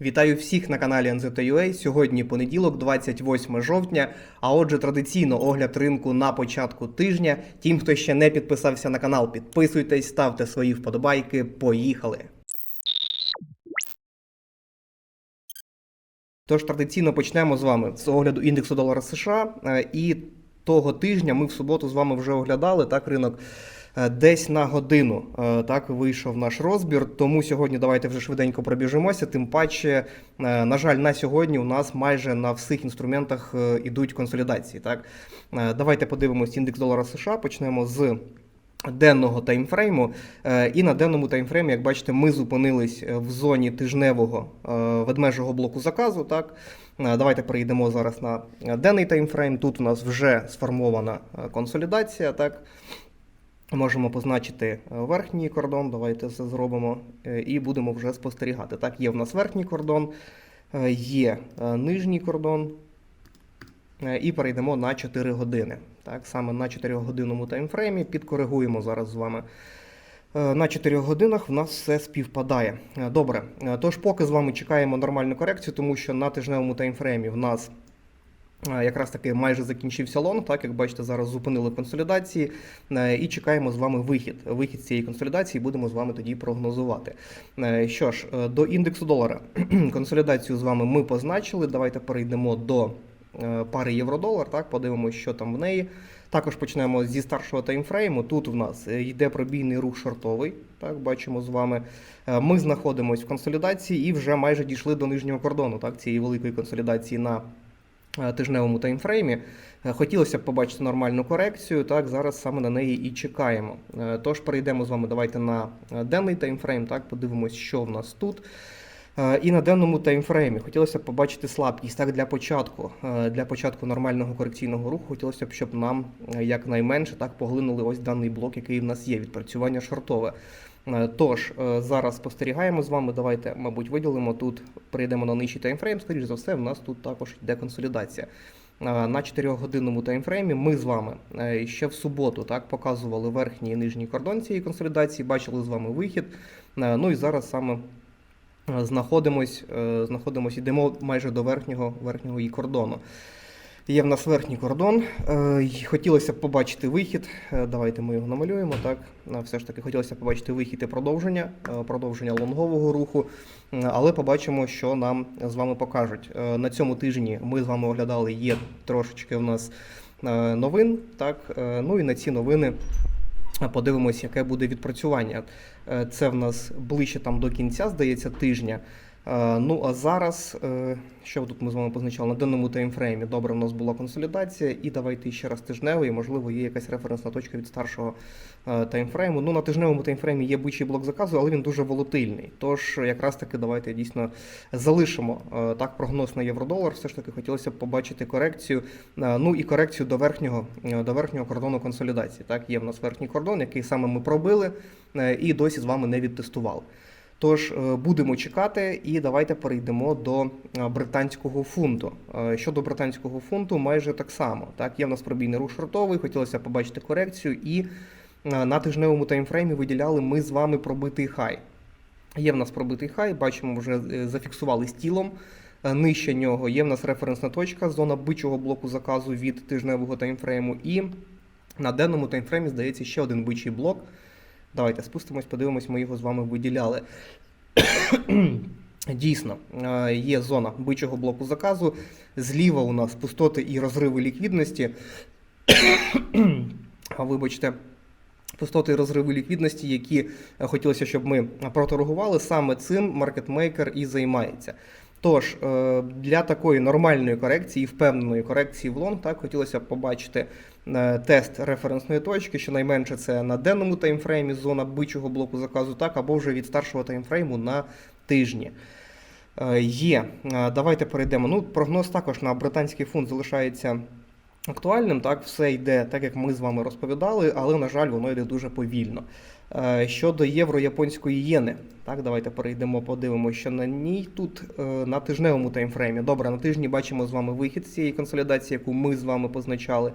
Вітаю всіх на каналі NZUA. Сьогодні понеділок, 28 жовтня. А отже, традиційно огляд ринку на початку тижня. Тим, хто ще не підписався на канал, підписуйтесь, ставте свої вподобайки. Поїхали! Тож традиційно почнемо з вами з огляду індексу долара США. Е, І того тижня ми в суботу з вами вже оглядали так ринок. Е, Десь на годину е, так вийшов наш розбір. Тому сьогодні давайте вже швиденько пробіжимося. Тим паче, е, на жаль, на сьогодні у нас майже на всіх інструментах ідуть консолідації. Так давайте подивимось індекс долара США. Почнемо з денного таймфрейму. І на денному таймфреймі, як бачите, ми зупинились в зоні тижневого ведмежого блоку заказу. Так, давайте перейдемо зараз на денний таймфрейм. Тут у нас вже сформована консолідація. Так. Можемо позначити е, верхній кордон, давайте це зробимо, е, і будемо вже спостерігати. Так, є в нас верхній кордон, е, є нижній кордон, і перейдемо на 4 години. Так, саме на 4-годинному таймфреймі підкоригуємо зараз з вами. На 4 годинах в нас все співпадає. Добре, тож поки з вами чекаємо нормальну корекцію, тому що на тижневому таймфреймі в нас якраз таки майже закінчився лонг. Так, як бачите, зараз зупинили консолідації е, і чекаємо з вами вихід. Вихід цієї консолідації будемо з вами тоді прогнозувати. Е, Що ж, е, до індексу долара консолідацію з вами ми позначили. Давайте перейдемо до е, пари євро-долар. Так, подивимося, що там в неї. Також почнемо зі старшого таймфрейму. Тут в нас е, йде пробійний рух шортовий. Так, бачимо з вами. Е, Ми знаходимося в консолідації і вже майже дійшли до нижнього кордону так, цієї великої консолідації на е, тижневому таймфреймі. Е, Хотілося б побачити нормальну корекцію. Так, зараз саме на неї і чекаємо. Е, Тож перейдемо з вами. Давайте на е, денний таймфрейм. Так, подивимось, що в нас тут. Е, І на денному таймфреймі хотілося б побачити слабкість. Так, для початку, е, для початку нормального корекційного руху хотілося б, щоб нам е, якнайменше так поглинули ось даний блок, який в нас є, відпрацювання шортове. Е, Тож е, зараз спостерігаємо з вами. Давайте, мабуть, виділимо тут, перейдемо на нижчий таймфрейм. Скоріш за все, в нас тут також йде консолідація. Е, На 4-годинному таймфреймі ми з вами ще в суботу так показували верхній і нижній кордон цієї консолідації, бачили з вами вихід. Ну і зараз саме знаходимось, знаходимось, йдемо майже до верхнього, верхнього її кордону. Є в нас верхній кордон. е, Хотілося б побачити вихід. Е, Давайте ми його намалюємо. Так, Е, все ж таки хотілося б побачити вихід і продовження, продовження лонгового руху. Але побачимо, що нам з вами покажуть. На цьому тижні ми з вами оглядали. Є трошечки в нас новин. Так, ну і на ці новини. Подивимось, яке буде відпрацювання. Це в нас ближче там до кінця, здається, тижня. Е, Ну а зараз, е, що тут ми з вами позначали на денному таймфреймі? Добре, у нас була консолідація, і давайте ще раз тижневий. Можливо, є якась референсна точка від старшого е, таймфрейму. Ну на тижневому таймфреймі є бичий блок заказу, але він дуже волатильний. Тож, якраз таки, давайте дійсно залишимо так прогноз на євро-долар. Все ж таки хотілося б побачити корекцію. Ну і корекцію до верхнього до верхнього кордону консолідації. Так, є в нас верхній кордон, який саме ми пробили і досі з вами не відтестували. Тож е, будемо чекати, і давайте перейдемо до е, британського фунту. Е, Щодо британського фунту, майже так само. Так, є в нас пробійний рух шортовий, хотілося побачити корекцію, і на тижневому таймфреймі виділяли ми з вами пробитий хай. Є в нас пробитий хай, бачимо, вже зафіксували з тілом. Нижче нього є в нас референсна точка, зона бичого блоку заказу від тижневого таймфрейму. І на денному таймфреймі здається ще один бичий блок. Давайте спустимось, подивимось, ми його з вами виділяли. Дійсно, е, є зона бичого блоку заказу. Зліва у нас пустоти і розриви ліквідності. А вибачте, пустоти і розриви ліквідності, які е, хотілося, щоб ми проторгували, саме цим маркетмейкер і займається. Тож, е, для такої нормальної корекції, впевненої корекції в лонг, так хотілося б побачити е, тест референсної точки, щонайменше це на денному таймфреймі, зона бичого блоку заказу, так, або вже від старшого таймфрейму на тижні. Е, Є. Давайте перейдемо. Ну, прогноз також на британський фунт залишається актуальним. Так, все йде так, як ми з вами розповідали, але, на жаль, воно йде дуже повільно. Е, Щодо євро-японської єни, так, давайте перейдемо, подивимося, що на ній тут е, на тижневому таймфреймі. Добре, на тижні бачимо з вами вихід з цієї консолідації, яку ми з вами позначали.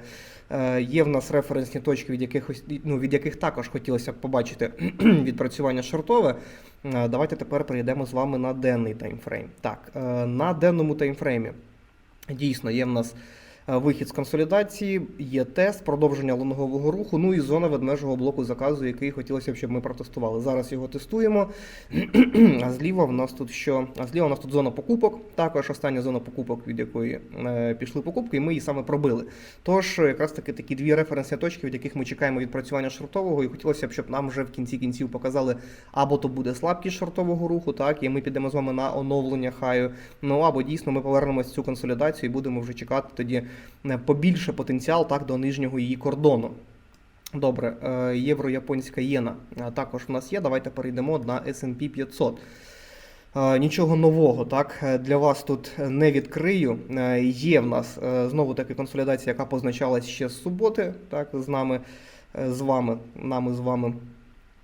Е, Є в нас референсні точки, від яких, ну, від яких також хотілося б побачити відпрацювання шортове. Давайте тепер перейдемо з вами на денний таймфрейм. Так, на денному таймфреймі дійсно є в нас вихід з консолідації, є тест, продовження лонгового руху, ну і зона ведмежого блоку заказу, який хотілося б, щоб ми протестували. Зараз його тестуємо. А зліва в нас тут що? А зліва у нас тут зона покупок. Також остання зона покупок, від якої е, пішли покупки, і ми її саме пробили. Тож, е, якраз таки такі дві референсні точки, від яких ми чекаємо відпрацювання шортового, і хотілося б, щоб нам вже в кінці кінців показали, або то буде слабкість шортового руху, так, і ми підемо з вами на оновлення хаю. Ну або дійсно ми повернемось в цю консолідацію і будемо вже чекати тоді е, побільше потенціал так до нижнього її кордону. Добре, е, євро-японська єна е, також в нас є. Давайте перейдемо на S&P 500. Е, Нічого нового, так е, для вас тут не відкрию. Е, Є в нас е, знову таки консолідація, яка позначалась ще з суботи, так з нами, е, з вами, нами з вами.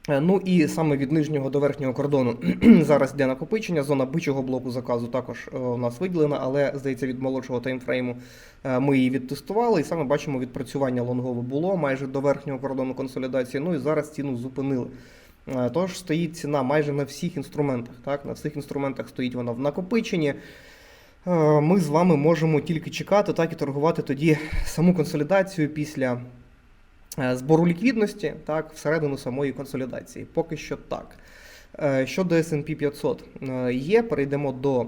Е, Ну і саме від нижнього до верхнього кордону зараз йде накопичення. Зона бичого блоку заказу також е, у нас виділена, але здається від молодшого таймфрейму е, ми її відтестували. І саме бачимо, відпрацювання лонгове було майже до верхнього кордону консолідації. Ну і зараз ціну зупинили. Тож стоїть ціна майже на всіх інструментах. Так, на всіх інструментах стоїть вона в накопиченні. Ми з вами можемо тільки чекати, так і торгувати тоді саму консолідацію після збору ліквідності, так, всередину самої консолідації. Поки що так. Е, Щодо S&P 500 е, є, перейдемо до е,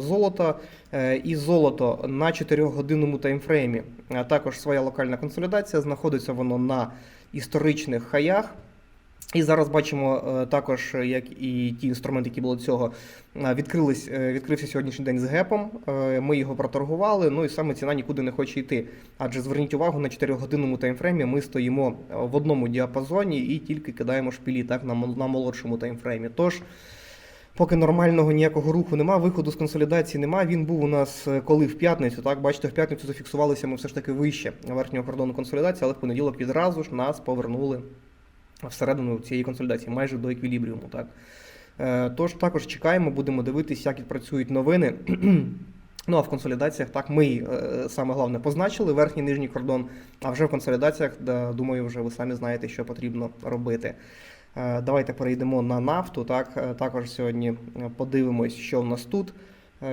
золота. Е, І золото на 4-годинному таймфреймі а також своя локальна консолідація. Знаходиться воно на історичних хаях. І зараз бачимо е, також, е, як і ті інструменти, які були цього, е, відкрились, відкрився сьогоднішній день з гепом. Ми його проторгували, ну і саме ціна нікуди не хоче йти. Адже зверніть увагу, на 4-годинному таймфреймі ми стоїмо в одному діапазоні і тільки кидаємо шпілі так, на, на молодшому таймфреймі. Тож, поки нормального ніякого руху нема, виходу з консолідації нема. Він був у нас коли в п'ятницю. Так, бачите, в п'ятницю зафіксувалися ми все ж таки вище верхнього кордону консолідації, але в понеділок відразу ж нас повернули всередину цієї консолідації, майже до еквілібріуму. Так? Е, Тож також чекаємо, будемо дивитися, як відпрацюють новини. Ну а в консолідаціях так ми е, саме головне позначили верхній нижній кордон. А вже в консолідаціях, да, думаю, вже ви самі знаєте, що потрібно робити. Е, Давайте перейдемо на нафту. Так, також сьогодні подивимось, що в нас тут.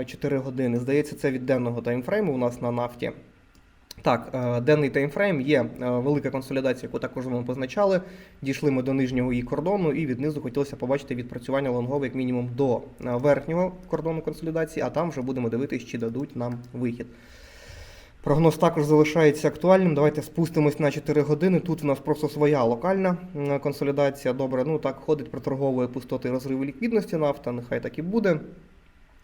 4 години. Здається, це від денного таймфрейму у нас на нафті. Так, е, денний таймфрейм є е, велика консолідація, яку також ми позначали. Дійшли ми до нижнього її кордону, і від низу хотілося побачити відпрацювання лонгове як мінімум до е, верхнього кордону консолідації, а там вже будемо дивитися, чи дадуть нам вихід. Прогноз також залишається актуальним. Давайте спустимось на 4 години. Тут у нас просто своя локальна консолідація. Добре, ну так ходить, проторговує пустоти розриви ліквідності нафта, нехай так і буде.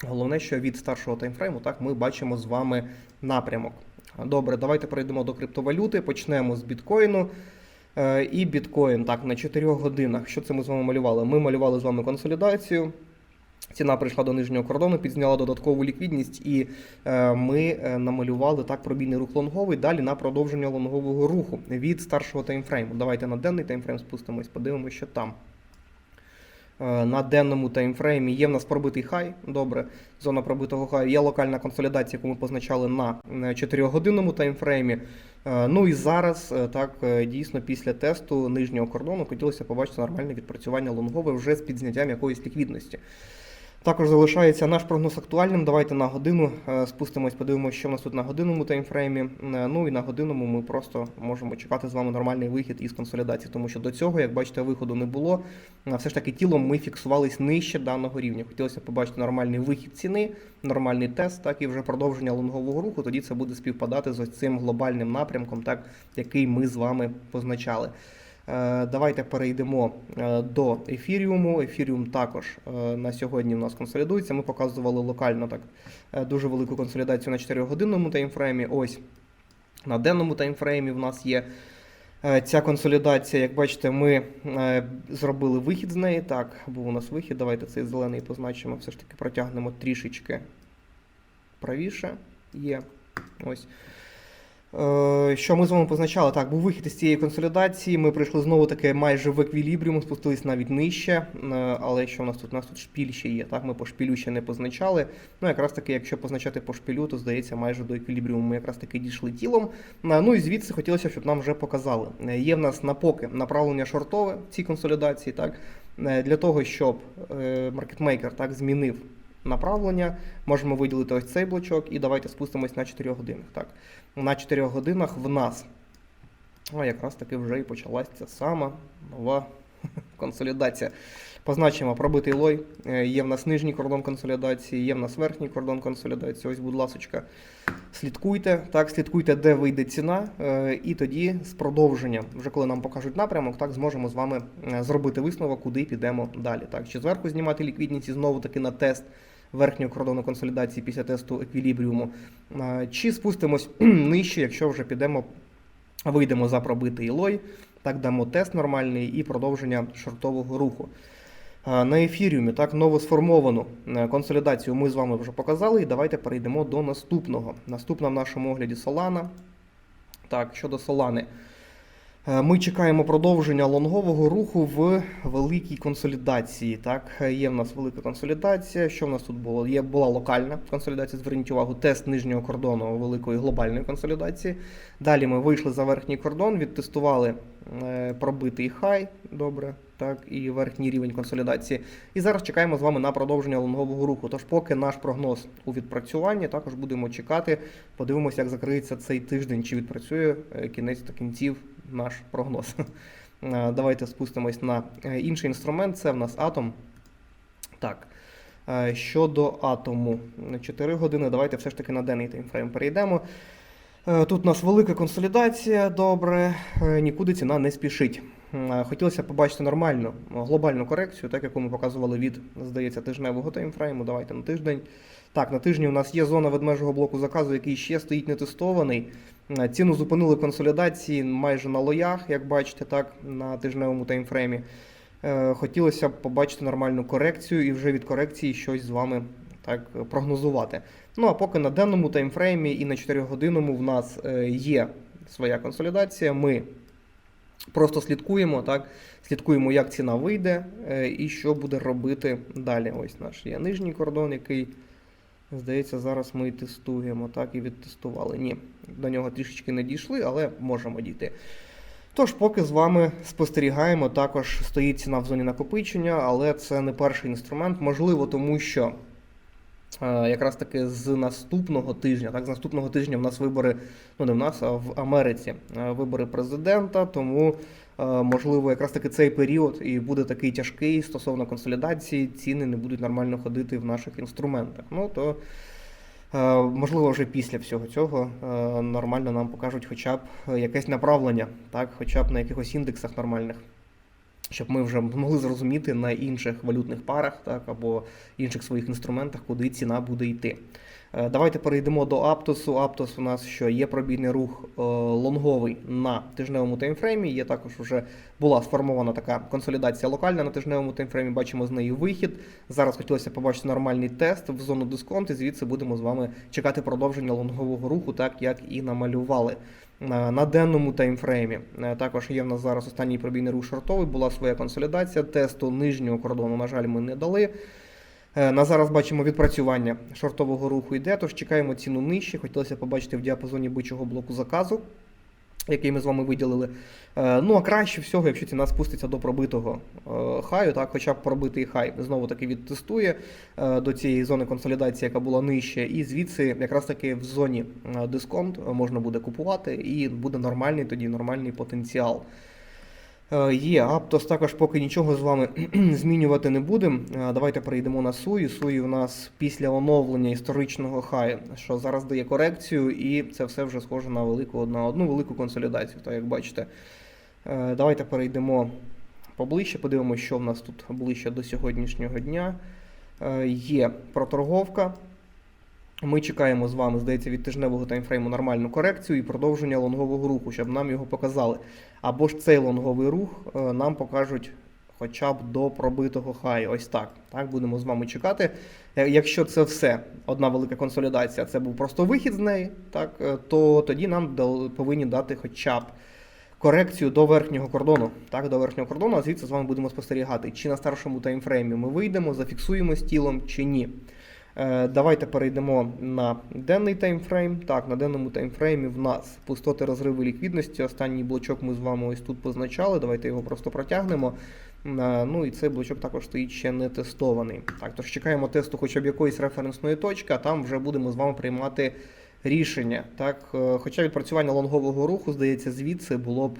Головне, що від старшого таймфрейму так ми бачимо з вами напрямок. Добре, давайте перейдемо до криптовалюти. Почнемо з біткоїну. Е, І біткоін так на 4 годинах. Що це ми з вами малювали? Ми малювали з вами консолідацію. Ціна прийшла до нижнього кордону, підзняла додаткову ліквідність, і е, ми е, намалювали так пробійний рух лонговий далі на продовження лонгового руху від старшого таймфрейму. Давайте на денний таймфрейм спустимось, подивимося, що там. Е, На денному таймфреймі є в нас пробитий хай. Добре, зона пробитого хаю. Є локальна консолідація, яку ми позначали на 4-годинному таймфреймі. Е, Ну і зараз, е, так, е, дійсно, після тесту нижнього кордону хотілося побачити нормальне відпрацювання лонгове вже з підзняттям якоїсь ліквідності. Також залишається наш прогноз актуальним. Давайте на годину е, спустимось, подивимося, що в нас тут на годинному таймфреймі. Е, Ну і на годинному ми просто можемо чекати з вами нормальний вихід із консолідації, тому що до цього, як бачите, виходу не було. Все ж таки тілом ми фіксувались нижче даного рівня. Хотілося побачити нормальний вихід ціни, нормальний тест, так і вже продовження лонгового руху. Тоді це буде співпадати з ось цим глобальним напрямком, так який ми з вами позначали. Е, Давайте перейдемо е, до ефіріуму. Ефіріум також е, на сьогодні у нас консолідується. Ми показували локально так дуже велику консолідацію на 4-годинному таймфреймі. Ось на денному таймфреймі в нас є ця консолідація. Як бачите, ми зробили вихід з неї. Так, був у нас вихід. Давайте цей зелений позначимо. Все ж таки протягнемо трішечки правіше. Є. Ось. Е, Що ми з вами позначали? Так, був вихід із цієї консолідації. Ми прийшли знову таки майже в еквілібріум, спустились навіть нижче. Е, Але що у нас тут? У нас тут шпіль ще є. Так, ми по шпілю ще не позначали. Ну, якраз таки, якщо позначати по шпілю, то здається, майже до еквілібріуму ми якраз таки дійшли тілом. Е, Ну і звідси хотілося, щоб нам вже показали. Є в нас на поки направлення шортове в цій консолідації. Так, для того, щоб маркетмейкер так змінив направлення, можемо виділити ось цей блочок і давайте спустимось на 4 годинах. Так, на 4 годинах в нас а якраз таки вже і почалась ця сама нова консолідація. Позначимо пробитий лой. Е, Є в нас нижній кордон консолідації, є в нас верхній кордон консолідації. Ось, будь ласочка, слідкуйте. Так, слідкуйте, де вийде ціна, е, і тоді з продовженням, вже коли нам покажуть напрямок, так зможемо з вами е, зробити висновок, куди підемо далі. Так, чи зверху знімати ліквідність і знову таки на тест верхнього кордону консолідації після тесту еквілібріуму, чи спустимось нижче, якщо вже підемо, вийдемо за пробитий лой, так дамо тест нормальний і продовження шортового руху. На ефіріумі так новосформовану е, консолідацію ми з вами вже показали. І давайте перейдемо до наступного. Наступна в нашому огляді Solana. Так, щодо Solana. Е, Ми чекаємо продовження лонгового руху в великій консолідації. Так, є в нас велика консолідація. Що в нас тут було? Є була локальна консолідація. Зверніть увагу, тест нижнього кордону великої глобальної консолідації. Далі ми вийшли за верхній кордон, відтестували пробитий хай. Добре, так, і верхній рівень консолідації. І зараз чекаємо з вами на продовження лонгового руху. Тож, поки наш прогноз у відпрацюванні, також будемо чекати. Подивимося, як закриється цей тиждень, чи відпрацює е, кінець та кінців наш прогноз. Е, Давайте спустимось на е, інший інструмент. Це в нас атом. Так. е, Щодо атому, 4 години. Давайте все ж таки на денний таймфрейм перейдемо. Е, Тут у нас велика консолідація, добре, е, нікуди ціна не спішить. Хотілося б побачити нормальну е, глобальну корекцію, так яку ми показували від, здається, тижневого таймфрейму. Давайте на тиждень. Так, на тижні у нас є зона ведмежого блоку заказу, який ще стоїть нетестований. Е, Ціну зупинили консолідації майже на лоях, як бачите, так, на тижневому таймфреймі. Е, Хотілося б побачити нормальну корекцію і вже від корекції щось з вами так прогнозувати. Ну а поки на денному таймфреймі і на 4 годинному в нас е, є своя консолідація. Ми просто слідкуємо, так, слідкуємо, як ціна вийде е, і що буде робити далі. Ось наш є нижній кордон, який, здається, зараз ми тестуємо, так, і відтестували. Ні, до нього трішечки не дійшли, але можемо дійти. Тож, поки з вами спостерігаємо, також стоїть ціна в зоні накопичення, але це не перший інструмент. Можливо, тому що якраз таки з наступного тижня, так, з наступного тижня в нас вибори, ну не в нас, а в Америці е, вибори президента. Тому, е, можливо, якраз таки цей період і буде такий тяжкий стосовно консолідації, ціни не будуть нормально ходити в наших інструментах. Ну то Е, Можливо, вже після всього цього е, нормально нам покажуть хоча б е, якесь направлення, так, хоча б на якихось індексах нормальних, щоб ми вже могли зрозуміти на інших валютних парах, так, або інших своїх інструментах, куди ціна буде йти. Е, Давайте перейдемо до Аптосу. Аптос у нас що є пробійний рух е, лонговий на тижневому таймфреймі. Є також вже була сформована така консолідація локальна на тижневому таймфреймі. Бачимо з неї вихід. Зараз хотілося побачити нормальний тест в зону дисконт, і звідси будемо з вами чекати продовження лонгового руху, так як і намалювали. Е, На денному таймфреймі також є в нас зараз останній пробійний рух шортовий, була своя консолідація. Тесту нижнього кордону, на жаль, ми не дали. Е, На зараз бачимо відпрацювання шортового руху йде, тож чекаємо ціну нижче. Хотілося побачити в діапазоні бичого блоку заказу, який ми з вами виділили. Е, Ну а краще всього, якщо ціна спуститься до пробитого е, хаю, так, хоча б пробитий хай знову таки відтестує до цієї зони консолідації, яка була нижче, і звідси якраз таки в зоні дисконт можна буде купувати, і буде нормальний тоді нормальний потенціал. Е, Є, Аптос також поки нічого з вами змінювати не будемо. Е, Давайте перейдемо на Суї. Суї у нас після оновлення історичного хаю, що зараз дає корекцію, і це все вже схоже на велику на одну велику консолідацію, так як бачите. Е, Давайте перейдемо поближче, подивимося, що в нас тут ближче до сьогоднішнього дня. Є проторговка. Ми чекаємо з вами, здається, від тижневого таймфрейму нормальну корекцію і продовження лонгового руху, щоб нам його показали. Або ж цей лонговий рух е, нам покажуть хоча б до пробитого хай. Ось так. Так, будемо з вами чекати. Е, Якщо це все одна велика консолідація, це був просто вихід з неї, так, е, то тоді нам повинні дати хоча б корекцію до верхнього кордону. Так, до верхнього кордону, а звідси з вами будемо спостерігати, чи на старшому таймфреймі ми вийдемо, зафіксуємо з тілом, чи ні. Е, Давайте перейдемо на денний таймфрейм. Так, на денному таймфреймі в нас пустоти розриви ліквідності. Останній блочок ми з вами ось тут позначали. Давайте його просто протягнемо. Е, Ну і цей блочок також стоїть ще не тестований. Так, тож чекаємо тесту хоча б якоїсь референсної точки, а там вже будемо з вами приймати рішення. Так, Е, хоча відпрацювання лонгового руху, здається, звідси було б.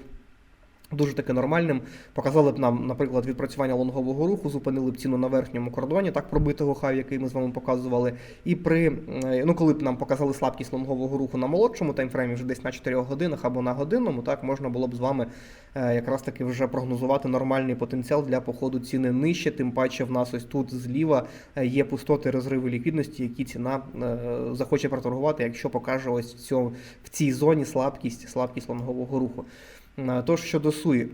Дуже таки нормальним. Показали б нам, наприклад, відпрацювання лонгового руху, зупинили б ціну на верхньому кордоні, так пробитого хай, який ми з вами показували. І при е, ну, коли б нам показали слабкість лонгового руху на молодшому таймфреймі, вже десь на 4 годинах або на годинному, так можна було б з вами е, якраз таки вже прогнозувати нормальний потенціал для походу ціни нижче. Тим паче, в нас ось тут зліва е, є пустоти розриви ліквідності, які ціна захоче проторгувати, якщо покаже ось в цій зоні слабкість, слабкість лонгового руху. Е, Тож щодо суї,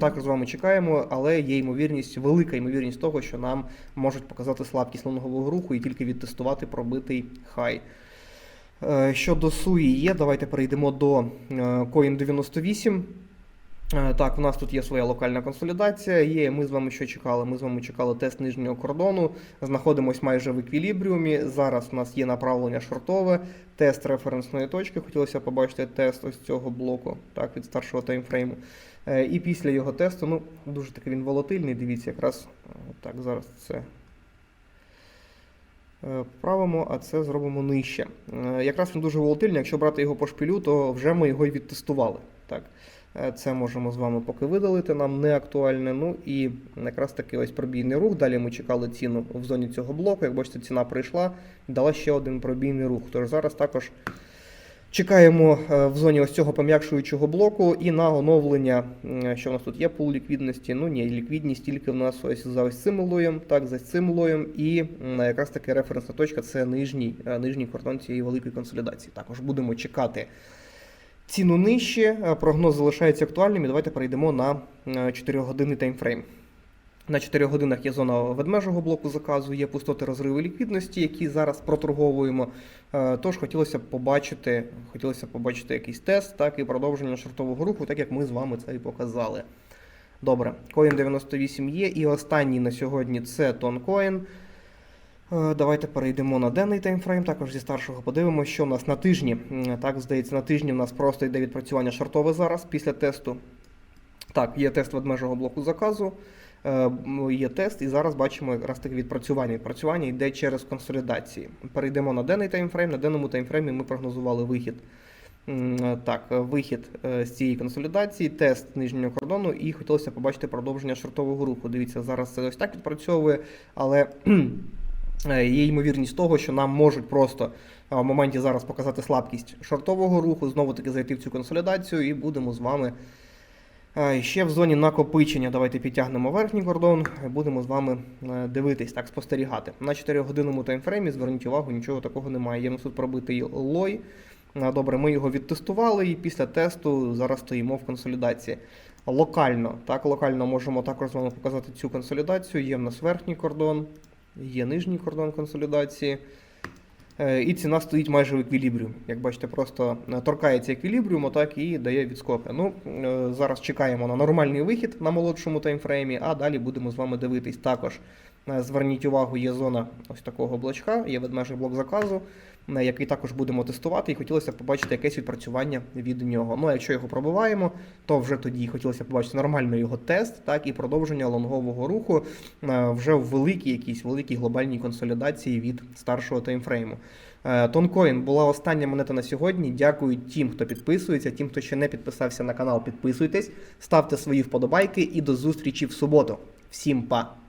також з вами чекаємо, але є ймовірність, велика ймовірність того, що нам можуть показати слабкість лонгового руху і тільки відтестувати пробитий хай. Е, Щодо суї є, давайте перейдемо до е, Coin 98. Е, Так, у нас тут є своя локальна консолідація. Є, ми з вами що чекали? Ми з вами чекали тест нижнього кордону. Знаходимось майже в еквілібріумі. Зараз у нас є направлення шортове, тест референсної точки. Хотілося побачити тест ось цього блоку, так, від старшого таймфрейму. Е, І після його тесту, ну, дуже таки він волатильний. Дивіться, якраз е, так, зараз це е, вправимо, а це зробимо нижче. Е, Якраз він дуже волатильний. Якщо брати його по шпилю, то вже ми його і відтестували. Так. Е, Це можемо з вами поки видалити, нам не актуальне. Ну і якраз таки ось пробійний рух. Далі ми чекали ціну в зоні цього блоку. Як бачите, ціна прийшла, дала ще один пробійний рух. Тож зараз також чекаємо е, в зоні ось цього пом'якшуючого блоку і на оновлення, що в нас тут є пул ліквідності. Ну ні, ліквідність тільки в нас ось за ось цим лоєм, так, за цим лоєм. І якраз таки референсна точка це нижній, е, нижній кордон цієї великої консолідації. Також будемо чекати. Ціну нижче, е, прогноз залишається актуальним. І давайте перейдемо на 4-годинний таймфрейм. На 4 годинах є зона ведмежого блоку заказу, є пустоти розриви ліквідності, які зараз проторговуємо. Е, Тож хотілося б побачити, хотілося б побачити якийсь тест, так і продовження шортового руху, так як ми з вами це і показали. Добре, Coin 98 є. І останній на сьогодні це Тонкоін. Е, Давайте перейдемо на денний таймфрейм. Також зі старшого подивимося, що у нас на тижні. Так, здається, на тижні у нас просто йде відпрацювання шортове зараз після тесту. Так, є тест ведмежого блоку заказу. е, Є тест, і зараз бачимо якраз таке відпрацювання. Відпрацювання йде через консолідації. Перейдемо на денний таймфрейм. На денному таймфреймі ми прогнозували вихід. Е, Так, вихід з цієї консолідації, тест нижнього кордону, і хотілося побачити продовження шортового руху. Дивіться, зараз це ось так відпрацьовує, але Є ймовірність того, що нам можуть просто е, в моменті зараз показати слабкість шортового руху, знову таки зайти в цю консолідацію, і будемо з вами е, ще в зоні накопичення. Давайте підтягнемо верхній кордон, будемо з вами е, дивитись, так спостерігати. На 4-годинному таймфреймі, зверніть увагу, нічого такого немає. Є нас тут пробитий лой. Е, Добре, ми його відтестували, і після тесту зараз стоїмо в консолідації. Локально, так, локально можемо також з вами показати цю консолідацію. Є в нас верхній кордон, Є нижній кордон консолідації. Е, І ціна стоїть майже в еквілібріумі. Як бачите, просто е, торкається еквілібріуму, так і дає відскоки. Ну, е, зараз чекаємо на нормальний вихід на молодшому таймфреймі, а далі будемо з вами дивитись. Також зверніть увагу, є зона ось такого блочка, є ведмежий блок заказу, е, який також будемо тестувати, і хотілося б побачити якесь відпрацювання від нього. Ну, а якщо його пробиваємо, то вже тоді хотілося б побачити нормальний його тест, так і продовження лонгового руху е, вже в великій якійсь великій глобальній консолідації від старшого таймфрейму. Е, Тонкоін була остання монета на сьогодні. Дякую тим, хто підписується. Тим, хто ще не підписався на канал, підписуйтесь, ставте свої вподобайки і до зустрічі в суботу. Всім па!